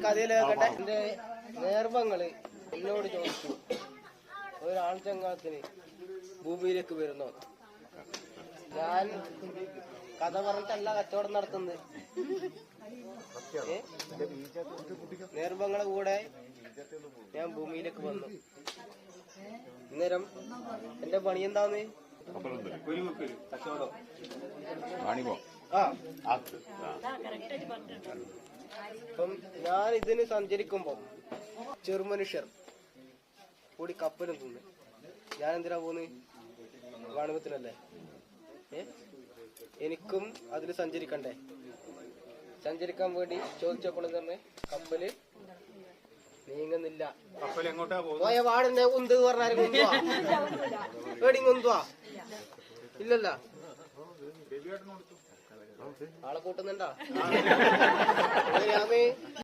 കഥയിലേക്കട്ടെ എന്റെ നേർവങ്ങൾ എന്നോട് ചോദിച്ചു. ഒരാൾ ചങ്ങാത്തിന് ഭൂമിയിലേക്ക് വരുന്നു? ഞാൻ കഥ പറഞ്ഞിട്ടല്ല കച്ചവടം നടത്തുന്നത്? നേർവങ്ങളെ കൂടെ ഞാൻ ഭൂമിയിലേക്ക് വന്നു. അന്നേരം എന്റെ പണി എന്താന്ന്? കച്ചവടം ആ. അപ്പം ഞാൻ ഇതിന് സഞ്ചരിക്കുമ്പോ ചെറുമനുഷ്യർ കൂടി കപ്പലും തിന്ന്. ഞാൻ എന്തിനാ പോന്ന്? വാണിപത്തിനല്ലേ ഏ? എനിക്കും അതിൽ സഞ്ചരിക്കണ്ടേ? സഞ്ചരിക്കാൻ വേണ്ടി ചോദിച്ചപ്പോൾ തന്നെ കപ്പൽ നീങ്ങുന്നില്ല. കപ്പൽ എങ്ങോട്ടാ പോയ ഉന്ത് ഇല്ലല്ല. ആളെ കൂട്ടുന്നുണ്ടോ?